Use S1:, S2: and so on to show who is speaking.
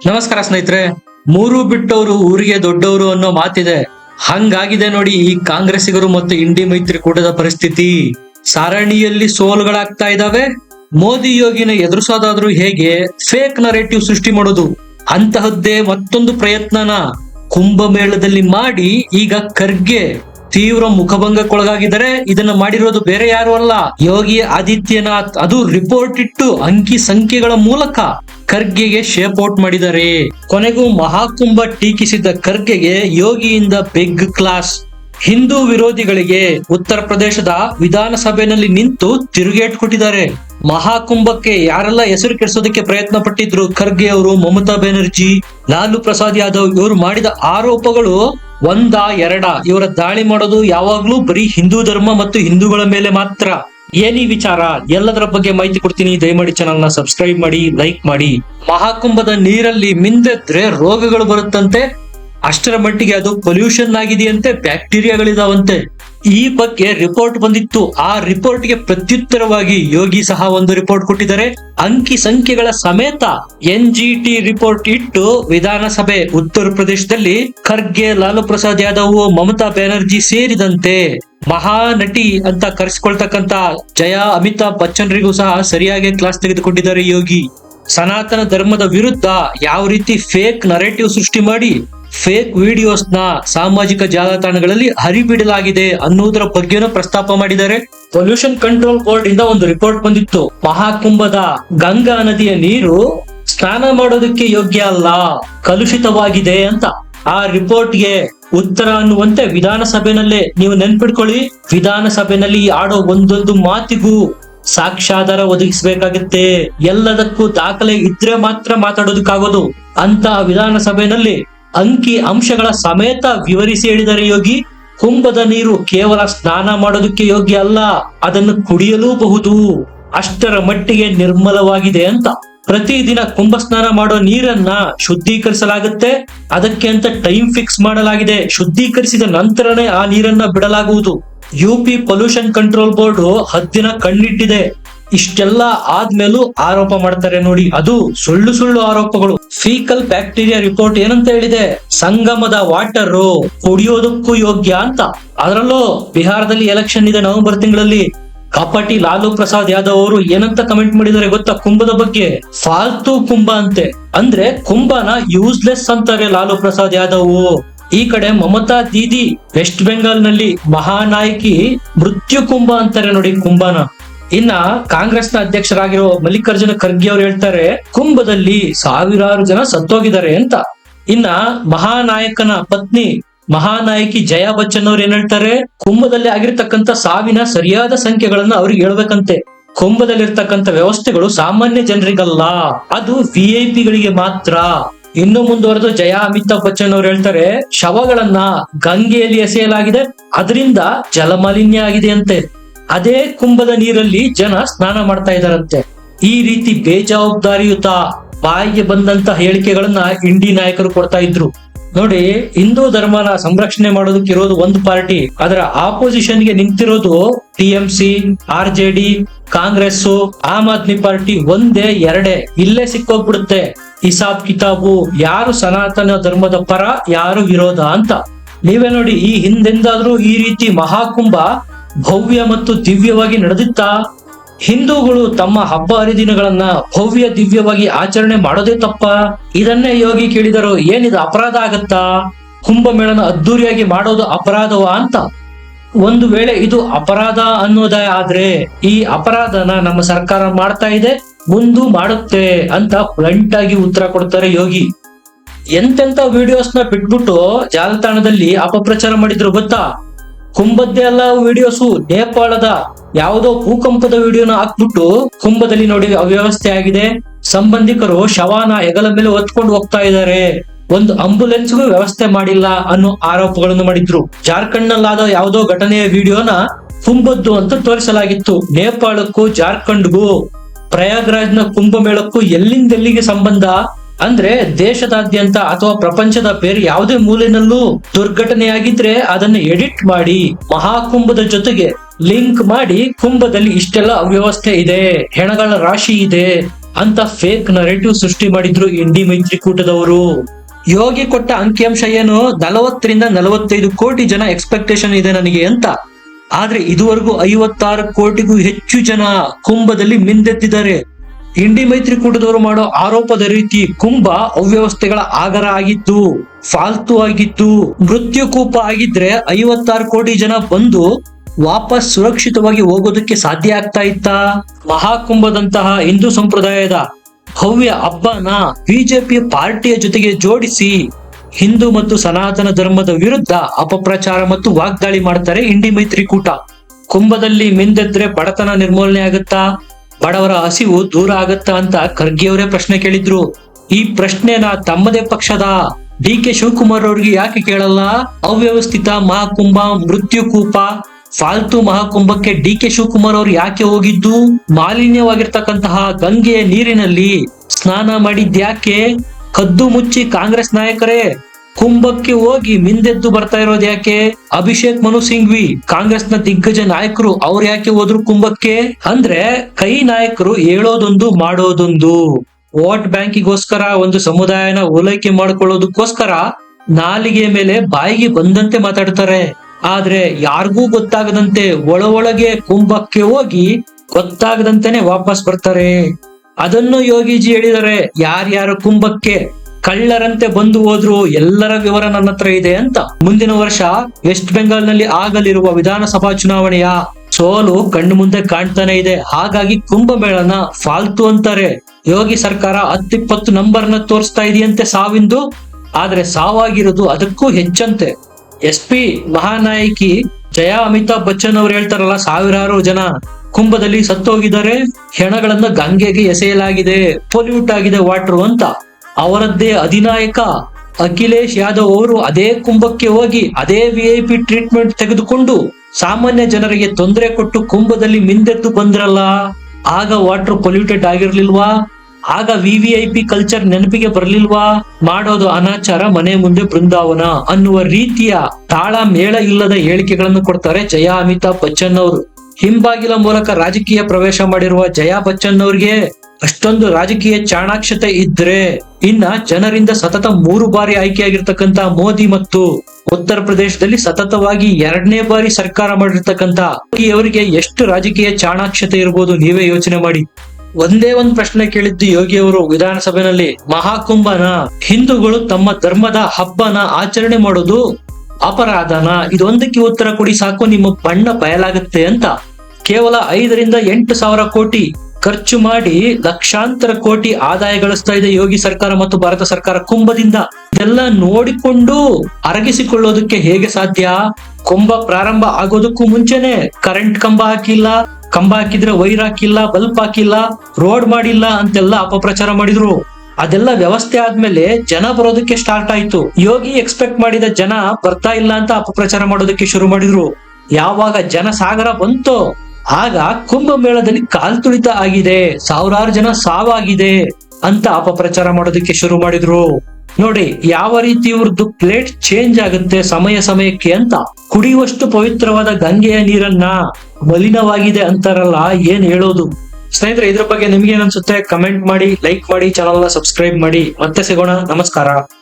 S1: ನಮಸ್ಕಾರ ಸ್ನೇಹಿತರೆ, ಮೂರು ಬಿಟ್ಟವರು ಊರಿಗೆ ದೊಡ್ಡವರು ಅನ್ನೋ ಮಾತಿದೆ. ಹಂಗಾಗಿದೆ ನೋಡಿ ಈ ಕಾಂಗ್ರೆಸ್ಸಿಗರು ಮತ್ತು ಇಂಡಿ ಮೈತ್ರಿಕೂಟದ ಪರಿಸ್ಥಿತಿ. ಸಾರಣಿಯಲ್ಲಿ ಸೋಲುಗಳಾಗ್ತಾ ಇದಾವೆ ಮೋದಿ ಯೋಗಿನ ಎದುರಿಸೋದಾದ್ರೂ ಹೇಗೆ ಫೇಕ್ ನರೇಟಿವ್ ಸೃಷ್ಟಿ ಮಾಡೋದು? ಅಂತಹದ್ದೇ ಮತ್ತೊಂದು ಪ್ರಯತ್ನನ ಕುಂಭಮೇಳದಲ್ಲಿ ಮಾಡಿ ಈಗ ಖರ್ಗೆ. ತೀವ್ರ ಮುಖಭಂಗಕ್ಕೊಳಗಾಗಿದ್ದಾರೆ ಇದನ್ನ ಮಾಡಿರೋದು ಬೇರೆ ಯಾರು ಅಲ್ಲ. ಯೋಗಿ ಆದಿತ್ಯನಾಥ್. ಅದು ರಿಪೋರ್ಟ್ ಇಟ್ಟು ಅಂಕಿ ಸಂಖ್ಯೆಗಳ ಮೂಲಕ ಖರ್ಗೆಗೆ ಶೇಪ್ ಔಟ್ ಮಾಡಿದ್ದಾರೆ. ಕೊನೆಗೂ ಮಹಾಕುಂಭ ಟೀಕಿಸಿದ ಖರ್ಗೆಗೆ ಯೋಗಿಯಿಂದ ಬಿಗ್ ಕ್ಲಾಸ್ ಹಿಂದೂ ವಿರೋಧಿಗಳಿಗೆ ಉತ್ತರ ಪ್ರದೇಶದ ವಿಧಾನಸಭೆಯಲ್ಲಿ ನಿಂತು ತಿರುಗೇಟ್ ಕೊಟ್ಟಿದ್ದಾರೆ. ಮಹಾಕುಂಭಕ್ಕೆ ಯಾರೆಲ್ಲ ಹೆಸರು ಕೆಡಿಸೋದಕ್ಕೆ ಪ್ರಯತ್ನ ಪಟ್ಟಿದ್ರು ಖರ್ಗೆ ಅವರು ಮಮತಾ ಬ್ಯಾನರ್ಜಿ, ಲಾಲು ಪ್ರಸಾದ್ ಯಾದವ್ ಇವರು ಮಾಡಿದ ಆರೋಪಗಳು ಒಂದ, ಎರಡ, ಇವರ ದಾಳಿ ಮಾಡೋದು ಯಾವಾಗ್ಲೂ ಬರೀ ಹಿಂದೂ ಧರ್ಮ ಮತ್ತು ಹಿಂದೂಗಳ ಮೇಲೆ ಮಾತ್ರ. ಏನಿ ವಿಚಾರ? ಎಲ್ಲದರ ಬಗ್ಗೆ ಮಾಹಿತಿ ಕೊಡ್ತೀನಿ. ದಯಮಾಡಿ ಚಾನಲ್ನ ಸಬ್ಸ್ಕ್ರೈಬ್ ಮಾಡಿ ಲೈಕ್ ಮಾಡಿ. ಮಹಾಕುಂಭದ ನೀರಲ್ಲಿ ಮಿಂದೆದ್ರೆ ರೋಗಗಳು ಬರುತ್ತಂತೆ. ಅಷ್ಟರ ಮಟ್ಟಿಗೆ ಅದು ಪೊಲ್ಯೂಷನ್ ಆಗಿದೆಯಂತೆ ಬ್ಯಾಕ್ಟೀರಿಯಾಗಳಿದಾವಂತೆ ಈ ಬಗ್ಗೆ ರಿಪೋರ್ಟ್ ಬಂದಿತ್ತು. ಆ ರಿಪೋರ್ಟ್ಗೆ ಪ್ರತ್ಯುತ್ತರವಾಗಿ ಯೋಗಿ ಸಹ ಒಂದು ರಿಪೋರ್ಟ್ ಕೊಟ್ಟಿದ್ದಾರೆ. ಅಂಕಿ ಸಂಖ್ಯೆಗಳ ಸಮೇತ ಎನ್ ಜಿ ರಿಪೋರ್ಟ್ ಇಟ್ಟು ವಿಧಾನಸಭೆ ಉತ್ತರ ಪ್ರದೇಶದಲ್ಲಿ ಖರ್ಗೆ, ಲಾಲು ಪ್ರಸಾದ್ ಯಾದವ್, ಮಮತಾ ಬ್ಯಾನರ್ಜಿ ಸೇರಿದಂತೆ ಮಹಾನಟಿ ಅಂತ ಕರೆಸಿಕೊಳ್ತಕ್ಕಂತ ಜಯ, ಅಮಿತಾಬ್ ಬಚ್ಚನ್ರಿಗೂ ಸಹ ಸರಿಯಾಗಿ ಕ್ಲಾಸ್ ತೆಗೆದುಕೊಂಡಿದ್ದಾರೆ ಯೋಗಿ. ಸನಾತನ ಧರ್ಮದ ವಿರುದ್ಧ ಯಾವ ರೀತಿ ಫೇಕ್ ನರೇಟಿವ್ ಸೃಷ್ಟಿ ಮಾಡಿ ಫೇಕ್ ವಿಡಿಯೋಸ್ನ ಸಾಮಾಜಿಕ ಜಾಲತಾಣಗಳಲ್ಲಿ ಹರಿಬಿಡಲಾಗಿದೆ ಅನ್ನುವುದರ ಬಗ್ಗೆನೂ ಪ್ರಸ್ತಾಪ ಮಾಡಿದ್ದಾರೆ. ಪೊಲ್ಯೂಷನ್ ಕಂಟ್ರೋಲ್ ಬೋರ್ಡ್ ಇಂದ ಒಂದು ರಿಪೋರ್ಟ್ ಬಂದಿತ್ತು. ಮಹಾಕುಂಭದ ಗಂಗಾ ನದಿಯ ನೀರು ಸ್ನಾನ ಮಾಡೋದಕ್ಕೆ ಯೋಗ್ಯ ಅಲ್ಲ, ಕಲುಷಿತವಾಗಿದೆ ಅಂತ. ಆ ರಿಪೋರ್ಟ್ಗೆ ಉತ್ತರ ಅನ್ನುವಂತೆ ವಿಧಾನಸಭೆನಲ್ಲೇ ನೀವು ನೆನ್ಪಿಟ್ಕೊಳ್ಳಿ ವಿಧಾನಸಭೆನಲ್ಲಿ ಆಡೋ ಒಂದೊಂದು ಮಾತಿಗೂ ಸಾಕ್ಷ್ಯಾಧಾರ ಒದಗಿಸಬೇಕಾಗುತ್ತೆ. ಎಲ್ಲದಕ್ಕೂ ದಾಖಲೆ ಇದ್ರೆ ಮಾತ್ರ ಮಾತಾಡೋದಕ್ಕಾಗೋದು. ಅಂತ ವಿಧಾನಸಭೆಯಲ್ಲಿ ಅಂಕಿ ಅಂಶಗಳ ಸಮೇತ ವಿವರಿಸಿ ಹೇಳಿದರೆ ಯೋಗಿ, ಕುಂಭದ ನೀರು ಕೇವಲ ಸ್ನಾನ ಮಾಡೋದಕ್ಕೆ ಯೋಗ್ಯ ಅಲ್ಲ, ಅದನ್ನು ಕುಡಿಯಲೂಬಹುದು. ಅಷ್ಟರ ಮಟ್ಟಿಗೆ ನಿರ್ಮಲವಾಗಿದೆ ಅಂತ. ಪ್ರತಿದಿನ ಕುಂಭ ಸ್ನಾನ ಮಾಡೋ ನೀರನ್ನ ಶುದ್ಧೀಕರಿಸಲಾಗುತ್ತೆ. ಅದಕ್ಕೆ ಅಂತ ಟೈಮ್ ಫಿಕ್ಸ್ ಮಾಡಲಾಗಿದೆ. ಶುದ್ಧೀಕರಿಸಿದ ನಂತರನೇ ಆ ನೀರನ್ನ ಬಿಡಲಾಗುವುದು. ಯುಪಿ ಪೊಲ್ಯೂಷನ್ ಕಂಟ್ರೋಲ್ ಬೋರ್ಡ್ ಹದ್ದಿನ ಕಣ್ಣಿಟ್ಟಿದೆ. ಇಷ್ಟೆಲ್ಲ ಆದ್ಮೇಲೂ ಆರೋಪ ಮಾಡ್ತಾರೆ ನೋಡಿ. ಅದು ಸುಳ್ಳು ಸುಳ್ಳು ಆರೋಪಗಳು. ಫೀಕಲ್ ಬ್ಯಾಕ್ಟೀರಿಯಾ ರಿಪೋರ್ಟ್ ಏನಂತ ಹೇಳಿದೆ? ಸಂಗಮದ ವಾಟರ್ ಕುಡಿಯೋದಕ್ಕೂ ಯೋಗ್ಯ ಅಂತ. ಅದರಲ್ಲೂ ಬಿಹಾರದಲ್ಲಿ ಎಲೆಕ್ಷನ್ ಇದೆ ನವೆಂಬರ್ ತಿಂಗಳಲ್ಲಿ. ಕಪಟಿ ಲಾಲು ಪ್ರಸಾದ್ ಯಾದವ್ ಅವರು ಏನಂತ ಕಮೆಂಟ್ ಮಾಡಿದರೆ ಗೊತ್ತಾ? ಕುಂಭದ ಬಗ್ಗೆ? ಫಾಲ್ತು ಕುಂಭ ಅಂತೆ. ಅಂದ್ರೆ ಕುಂಭನ ಯೂಸ್ಲೆಸ್ ಅಂತಾರೆ ಲಾಲು ಪ್ರಸಾದ್ ಯಾದವ್. ಈ ಕಡೆ ಮಮತಾ ದೀದಿ ವೆಸ್ಟ್ ಬೆಂಗಾಲ್ನಲ್ಲಿ ಮಹಾನಾಯಕಿ ಮೃತ್ಯು ಕುಂಭ ಅಂತಾರೆ ನೋಡಿ ಕುಂಭನ. ಇನ್ನ ಕಾಂಗ್ರೆಸ್ನ ಅಧ್ಯಕ್ಷರಾಗಿರೋ ಮಲ್ಲಿಕಾರ್ಜುನ ಖರ್ಗೆ ಅವರು ಹೇಳ್ತಾರೆ, ಕುಂಭದಲ್ಲಿ ಸಾವಿರಾರು ಜನ ಸತ್ತೋಗಿದ್ದಾರೆ ಅಂತ. ಇನ್ನ ಮಹಾನಾಯಕನ ಪತ್ನಿ ಮಹಾನಾಯಕಿ ಜಯಾ ಬಚ್ಚನ್ ಅವ್ರು ಏನ್ ಹೇಳ್ತಾರೆ, ಕುಂಭದಲ್ಲಿ ಆಗಿರ್ತಕ್ಕಂಥ ಸಾವಿನ ಸರಿಯಾದ ಸಂಖ್ಯೆಗಳನ್ನ ಅವ್ರಿಗೆ ಹೇಳ್ಬೇಕಂತೆ. ಕುಂಭದಲ್ಲಿರ್ತಕ್ಕಂಥ ವ್ಯವಸ್ಥೆಗಳು ಸಾಮಾನ್ಯ ಜನರಿಗಲ್ಲ, ಅದು ವಿ ಐ ಮಾತ್ರ. ಇನ್ನು ಮುಂದುವರೆದು ಜಯಾ ಅಮಿತಾಬ್ ಬಚ್ಚನ್ ಅವ್ರು ಹೇಳ್ತಾರೆ, ಶವಗಳನ್ನ ಗಂಗೆಯಲ್ಲಿ ಎಸೆಯಲಾಗಿದೆ, ಅದರಿಂದ ಜಲಮಾಲಿನ್ಯ ಆಗಿದೆ ಅಂತೆ. ಅದೇ ಕುಂಭದ ನೀರಲ್ಲಿ ಜನ ಸ್ನಾನ ಮಾಡ್ತಾ ಇದ್ದಾರಂತೆ. ಈ ರೀತಿ ಬೇಜವಾಬ್ದಾರಿಯುತ ಬಾಯಿಗೆ ಬಂದಂತ ಹೇಳಿಕೆಗಳನ್ನ ಇಂಡಿ ನಾಯಕರು ಕೊಡ್ತಾ ಇದ್ರು. ನೋಡಿ, ಹಿಂದೂ ಧರ್ಮನ ಸಂರಕ್ಷಣೆ ಮಾಡೋದಕ್ಕೆ ಇರೋದು ಒಂದು ಪಾರ್ಟಿ, ಅದರ ಆಪೋಸಿಷನ್ಗೆ ನಿಂತಿರೋದು T M R J D Congress Aam Aadmi party ಒಂದೇ, ಎರಡೇ, ಇಲ್ಲೇ ಸಿಕ್ಕೋಗ್ಬಿಡುತ್ತೆ. ಹಿಸಾಬ್ ಕಿತಾಬು, ಯಾರು ಸನಾತನ ಧರ್ಮದ ಪರ, ಯಾರು ವಿರೋಧ ಅಂತ. ನೀವೇ ನೋಡಿ, ಈ ಹಿಂದೆಂದಾದ್ರೂ ಈ ರೀತಿ ಮಹಾಕುಂಭ ಭವ್ಯ ಮತ್ತು ದಿವ್ಯವಾಗಿ ನಡೆದಿತ್ತಾ ಹಿಂದೂಗಳು ತಮ್ಮ ಹಬ್ಬ ಹರಿದಿನಗಳನ್ನ ಭವ್ಯ ದಿವ್ಯವಾಗಿ ಆಚರಣೆ ಮಾಡೋದೇ ತಪ್ಪ. ಇದನ್ನೇ ಯೋಗಿ ಕೇಳಿದರು, ಏನಿದು ಅಪರಾಧ ಆಗತ್ತಾ? ಕುಂಭಮೇಳನ ಅದ್ದೂರಿಯಾಗಿ ಮಾಡೋದು ಅಪರಾಧವಾ ಅಂತ. ಒಂದು ವೇಳೆ ಇದು ಅಪರಾಧ ಅನ್ನೋದೇ ಆದ್ರೆ ಈ ಅಪರಾಧನ ನಮ್ಮ ಸರ್ಕಾರ ಮಾಡ್ತಾ ಇದೆ, ಮುಂದು ಮಾಡುತ್ತೆ ಅಂತ ಬ್ಲಂಟ್ ಆಗಿ ಉತ್ತರ ಕೊಡ್ತಾರೆ ಯೋಗಿ. ಎಂತೆಂತ ವಿಡಿಯೋಸ್ನ ಬಿಟ್ಬಿಟ್ಟು ಜಾಲತಾಣದಲ್ಲಿ ಅಪಪ್ರಚಾರ ಮಾಡಿದ್ರು ಗೊತ್ತಾ? ಕುಂಭದ್ದೇ ಅಲ್ಲ ವಿಡಿಯೋಸು ನೇಪಾಳದ ಯಾವುದೋ ಭೂಕಂಪದ ವಿಡಿಯೋನ ಹಾಕ್ಬಿಟ್ಟು ಕುಂಭದಲ್ಲಿ ನೋಡಿ ಅವ್ಯವಸ್ಥೆ ಆಗಿದೆ. ಸಂಬಂಧಿಕರು ಶವಾನ ಹೆಗಲ ಮೇಲೆ ಹೊತ್ಕೊಂಡು ಹೋಗ್ತಾ ಇದ್ದಾರೆ. ಒಂದು ಆಂಬುಲೆನ್ಸ್ಗೂ ವ್ಯವಸ್ಥೆ ಮಾಡಿಲ್ಲ ಅನ್ನೋ ಆರೋಪಗಳನ್ನು ಮಾಡಿದ್ರು. ಜಾರ್ಖಂಡ್ ನಲ್ಲಾದ ಯಾವುದೋ ಘಟನೆಯ ವಿಡಿಯೋನ ಕುಂಭದ್ದು ಅಂತ ತೋರಿಸಲಾಗಿತ್ತು. ನೇಪಾಳಕ್ಕೂ ಜಾರ್ಖಂಡ್ಗೂ ಪ್ರಯಾಗ್ರಾಜ್ನ ಕುಂಭಮೇಳಕ್ಕೂ ಎಲ್ಲಿಂದೆಲ್ಲಿಗೆ ಸಂಬಂಧ ಅಂದ್ರೆ ದೇಶದಾದ್ಯಂತ ಅಥವಾ ಪ್ರಪಂಚದ ಬೇರೆ ಯಾವುದೇ ಮೂಲೆನಲ್ಲೂ ದುರ್ಘಟನೆಯಾಗಿದ್ರೆ ಅದನ್ನ ಎಡಿಟ್ ಮಾಡಿ ಮಹಾಕುಂಭದ ಜೊತೆಗೆ ಲಿಂಕ್ ಮಾಡಿ ಕುಂಭದಲ್ಲಿ ಇಷ್ಟೆಲ್ಲ ಅವ್ಯವಸ್ಥೆ ಇದೆ, ಹೆಣಗಳ ರಾಶಿ ಇದೆ ಅಂತ ಫೇಕ್ ನರೇಟಿವ್ ಸೃಷ್ಟಿ ಮಾಡಿದ್ರು ಇಂಡಿ ಮೈತ್ರಿಕೂಟದವರು. ಯೋಗಿ ಕೊಟ್ಟ ಅಂಕಿಅಂಶ ಏನು? ನಲವತ್ತರಿಂದ ನಲವತ್ತೈದು ಕೋಟಿ ಜನ ಎಕ್ಸ್ಪೆಕ್ಟೇಷನ್ ಇದೆ ನನಗೆ ಅಂತ. ಆದ್ರೆ ಇದುವರೆಗೂ ಐವತ್ತಾರು ಕೋಟಿಗೂ ಹೆಚ್ಚು ಜನ ಕುಂಭದಲ್ಲಿ ಮಿಂದೆತ್ತಿದ್ದಾರೆ. ಇಂಡಿ ಮೈತ್ರಿಕೂಟದವರು ಮಾಡೋ ಆರೋಪದ ರೀತಿ ಕುಂಭ ಅವ್ಯವಸ್ಥೆಗಳ ಆಗರ ಆಗಿತ್ತು, ಫಾಲ್ತು ಆಗಿತ್ತು. ಮೃತ್ಯುಕೂಪ ಆಗಿದ್ರೆ ಐವತ್ತಾರು ಕೋಟಿ ಜನ ಬಂದು ವಾಪಸ್ ಸುರಕ್ಷಿತವಾಗಿ ಹೋಗೋದಕ್ಕೆ ಸಾಧ್ಯ ಆಗ್ತಾ ಇತ್ತ? ಮಹಾಕುಂಭದಂತಹ ಹಿಂದೂ ಸಂಪ್ರದಾಯದ ಹವ್ಯ ಹಬ್ಬನ ಬಿಜೆಪಿ ಪಾರ್ಟಿಯ ಜೊತೆಗೆ ಜೋಡಿಸಿ ಹಿಂದೂ ಮತ್ತು ಸನಾತನ ಧರ್ಮದ ವಿರುದ್ಧ ಅಪಪ್ರಚಾರ ಮತ್ತು ವಾಗ್ದಾಳಿ ಮಾಡ್ತಾರೆ ಇಂಡಿ ಮೈತ್ರಿಕೂಟ. ಕುಂಭದಲ್ಲಿ ಮಿಂದೆದ್ರೆ ಬಡತನ ನಿರ್ಮೂಲನೆ ಆಗುತ್ತಾ? ಬಡವರ ಹಸಿವು ದೂರ ಆಗತ್ತಾ ಅಂತ ಖರ್ಗೆ ಅವರೇ ಪ್ರಶ್ನೆ ಕೇಳಿದ್ರು. ಈ ಪ್ರಶ್ನೆನ ತಮ್ಮದೇ ಪಕ್ಷದ ಡಿ ಕೆ ಶಿವಕುಮಾರ್ ಅವ್ರಿಗೆ ಯಾಕೆ ಕೇಳಲ್ಲ? ಅವ್ಯವಸ್ಥಿತ ಮಹಾಕುಂಭ, ಮೃತ್ಯುಕೂಪ, ಫಾಲ್ತು ಮಹಾಕುಂಭಕ್ಕೆ ಡಿ ಕೆ ಶಿವಕುಮಾರ್ ಅವ್ರು ಯಾಕೆ ಹೋಗಿದ್ದು? ಮಾಲಿನ್ಯವಾಗಿರ್ತಕ್ಕಂತಹ ಗಂಗೆಯ ನೀರಿನಲ್ಲಿ ಸ್ನಾನ ಮಾಡಿದ್ಯಾಕೆ ಕದ್ದು ಮುಚ್ಚಿ ಕಾಂಗ್ರೆಸ್ ನಾಯಕರೇ ಕುಂಭಕ್ಕೆ ಹೋಗಿ ಮಿಂದೆದ್ದು ಬರ್ತಾ ಇರೋದು ಯಾಕೆ? ಅಭಿಷೇಕ್ ಮನು ಸಿಂಘ್ವಿ, ಕಾಂಗ್ರೆಸ್ನ ದಿಗ್ಗಜ ನಾಯಕರು ಅವ್ರು ಯಾಕೆ ಹೋದ್ರು ಕುಂಭಕ್ಕೆ? ಅಂದ್ರೆ ಕೈ ನಾಯಕರು ಹೇಳೋದೊಂದು ಮಾಡೋದೊಂದು. ವೋಟ್ ಬ್ಯಾಂಕಿಗೋಸ್ಕರ, ಒಂದು ಸಮುದಾಯನ ಓಲೈಕೆ ಮಾಡ್ಕೊಳ್ಳೋದಕ್ಕೋಸ್ಕರ ನಾಲಿಗೆ ಮೇಲೆ ಬಾಯಿಗೆ ಬಂದಂತೆ ಮಾತಾಡ್ತಾರೆ. ಆದ್ರೆ ಯಾರಿಗೂ ಗೊತ್ತಾಗದಂತೆ ಒಳ ಒಳಗೆ ಕುಂಭಕ್ಕೆ ಹೋಗಿ ಗೊತ್ತಾಗದಂತೆನೆ ವಾಪಸ್ ಬರ್ತಾರೆ. ಅದನ್ನು ಯೋಗಿಜಿ ಹೇಳಿದರೆ ಯಾರ್ಯಾರು ಕುಂಭಕ್ಕೆ ಕಳ್ಳರಂತೆ ಬಂದು ಹೋದ್ರು ಎಲ್ಲರ ವಿವರ ನನ್ನ ಹತ್ರ ಇದೆ ಅಂತ. ಮುಂದಿನ ವರ್ಷ ವೆಸ್ಟ್ ಬೆಂಗಾಲ್ನಲ್ಲಿ ಆಗಲಿರುವ ವಿಧಾನಸಭಾ ಚುನಾವಣೆಯ ಸೋಲು ಕಣ್ಣು ಮುಂದೆ ಕಾಣ್ತಾನೆ ಇದೆ. ಹಾಗಾಗಿ ಕುಂಭಮೇಳನ ಫಾಲ್ತು ಅಂತಾರೆ. ಯೋಗಿ ಸರ್ಕಾರ ಹತ್ತಿಪ್ಪತ್ತು ನಂಬರ್ನ ತೋರಿಸ್ತಾ ಇದೆಯಂತೆ ಸಾವಿಂದು. ಆದ್ರೆ ಸಾವಾಗಿರೋದು ಅದಕ್ಕೂ ಹೆಚ್ಚಂತೆ. ಎಸ್ ಪಿ ಮಹಾನಾಯಕಿ ಜಯಾ ಅಮಿತಾಬ್ ಬಚ್ಚನ್ ಅವ್ರು ಹೇಳ್ತಾರಲ್ಲ, ಸಾವಿರಾರು ಜನ ಕುಂಭದಲ್ಲಿ ಸತ್ತೋಗಿದ್ದಾರೆ. ಹೆಣಗಳನ್ನು ಗಂಗೆಗೆ ಎಸೆಯಲಾಗಿದೆ. ಪೊಲ್ಯೂಟ್ ಆಗಿದೆ ವಾಟರ್ ಅಂತ. ಅವರದ್ದೇ ಅಧಿನಾಯಕ ಅಖಿಲೇಶ್ ಯಾದವ್ ಅವರು ಅದೇ ಕುಂಭಕ್ಕೆ ಹೋಗಿ ಅದೇ ವಿ ಐ ಪಿ ಟ್ರೀಟ್ಮೆಂಟ್ ತೆಗೆದುಕೊಂಡು ಸಾಮಾನ್ಯ ಜನರಿಗೆ ತೊಂದರೆ ಕೊಟ್ಟು ಕುಂಭದಲ್ಲಿ ಮಿಂದೆದ್ದು ಬಂದ್ರಲ್ಲ, ಆಗ ವಾಟರ್ ಪೊಲ್ಯೂಟೆಡ್ ಆಗಿರ್ಲಿಲ್ವಾ? ಆಗ V V I P culture ನೆನಪಿಗೆ ಬರಲಿಲ್ವಾ? ಮಾಡೋದು ಅನಾಚಾರ, ಮನೆ ಮುಂದೆ ಬೃಂದಾವನ ಅನ್ನುವ ರೀತಿಯ ತಾಳ ಮೇಳ ಇಲ್ಲದ ಹೇಳಿಕೆಗಳನ್ನು ಕೊಡ್ತಾರೆ ಜಯಾ ಅಮಿತಾಬ್ ಬಚ್ಚನ್ ಅವರು. ಹಿಂಬಾಗಿಲ ಮೂಲಕ ರಾಜಕೀಯ ಪ್ರವೇಶ ಮಾಡಿರುವ ಜಯಾ ಬಚ್ಚನ್ ಅವ್ರಿಗೆ ಅಷ್ಟೊಂದು ರಾಜಕೀಯ ಚಾಣಾಕ್ಷತೆ ಇದ್ರೆ ಇನ್ನ ಜನರಿಂದ ಸತತ ಮೂರು ಬಾರಿ ಆಯ್ಕೆಯಾಗಿರ್ತಕ್ಕಂತ ಮೋದಿ ಮತ್ತು ಉತ್ತರ ಪ್ರದೇಶದಲ್ಲಿ ಸತತವಾಗಿ ಎರಡನೇ ಬಾರಿ ಸರ್ಕಾರ ಮಾಡಿರ್ತಕ್ಕಂತ ಅವರಿಗೆ ಎಷ್ಟು ರಾಜಕೀಯ ಚಾಣಾಕ್ಷತೆ ಇರಬಹುದು ನೀವೇ ಯೋಚನೆ ಮಾಡಿ. ಒಂದೇ ಒಂದ್ ಪ್ರಶ್ನೆ ಕೇಳಿದ್ದು ಯೋಗಿ ಅವರು ವಿಧಾನಸಭೆಯಲ್ಲಿ ಮಹಾಕುಂಭನ ಹಿಂದೂಗಳು ತಮ್ಮ ಧರ್ಮದ ಹಬ್ಬನ ಆಚರಣೆ ಮಾಡೋದು ಅಪರಾಧನ? ಇದೊಂದಕ್ಕೆ ಉತ್ತರ ಕೊಡಿ ಸಾಕು, ನಿಮ್ಮ ಬಣ್ಣ ಬಯಲಾಗುತ್ತೆ ಅಂತ. ಕೇವಲ ಐದರಿಂದ ಎಂಟು ಸಾವಿರ ಕೋಟಿ ಖರ್ಚು ಮಾಡಿ ಲಕ್ಷಾಂತರ ಕೋಟಿ ಆದಾಯ ಗಳಿಸ್ತಾ ಇದೆ ಯೋಗಿ ಸರ್ಕಾರ ಮತ್ತು ಭಾರತ ಸರ್ಕಾರ ಕುಂಭದಿಂದ. ಇದೆಲ್ಲ ನೋಡಿಕೊಂಡು ಅರಗಿಸಿಕೊಳ್ಳೋದಕ್ಕೆ ಹೇಗೆ ಸಾಧ್ಯ? ಕುಂಭ ಪ್ರಾರಂಭ ಆಗೋದಕ್ಕೂ ಮುಂಚೆನೆ ಕರೆಂಟ್ ಕಂಬ ಹಾಕಿಲ್ಲ, ಕಂಬ ಹಾಕಿದ್ರೆ ವೈರ್ ಹಾಕಿಲ್ಲ ಬಲ್ಪ್ ಹಾಕಿಲ್ಲ ರೋಡ್ ಮಾಡಿಲ್ಲ ಅಂತೆಲ್ಲ ಅಪಪ್ರಚಾರ ಮಾಡಿದ್ರು. ಅದೆಲ್ಲ ವ್ಯವಸ್ಥೆ ಆದ್ಮೇಲೆ ಜನ ಬರೋದಕ್ಕೆ ಸ್ಟಾರ್ಟ್ ಆಯ್ತು. ಯೋಗಿ ಎಕ್ಸ್ಪೆಕ್ಟ್ ಮಾಡಿದ ಜನ ಬರ್ತಾ ಇಲ್ಲ ಅಂತ ಅಪಪ್ರಚಾರ ಮಾಡೋದಕ್ಕೆ ಶುರು ಮಾಡಿದ್ರು. ಯಾವಾಗ ಜನ ಸಾಗರ ಬಂತೋ ಆಗ ಕುಂಭಮೇಳದಲ್ಲಿ ಕಾಲ್ತುಳಿತ ಆಗಿದೆ. ಸಾವಿರಾರು ಜನ ಸಾವಾಗಿದೆ ಅಂತ ಅಪಪ್ರಚಾರ ಮಾಡೋದಕ್ಕೆ ಶುರು ಮಾಡಿದ್ರು. ನೋಡಿ, ಯಾವ ರೀತಿ ಇವ್ರದ್ದು ಪ್ಲೇಟ್ ಚೇಂಜ್ ಆಗುತ್ತೆ ಸಮಯ ಸಮಯಕ್ಕೆ ಅಂತ. ಕುಡಿಯುವಷ್ಟು ಪವಿತ್ರವಾದ ಗಂಗೆಯ ನೀರನ್ನ ಮಲಿನವಾಗಿದೆ ಅಂತಾರಲ್ಲ, ಏನ್ ಹೇಳೋದು? ಸ್ನೇಹಿತರೆ, ಇದ್ರ ಬಗ್ಗೆ ನಿಮ್ಗೆ ಏನ್ ಅನ್ಸುತ್ತೆ? ಕಮೆಂಟ್ ಮಾಡಿ, ಲೈಕ್ ಮಾಡಿ ಚಾನಲ್ನ ಸಬ್ಸ್ಕ್ರೈಬ್ ಮಾಡಿ. ಮತ್ತೆ ಸಿಗೋಣ. ನಮಸ್ಕಾರ.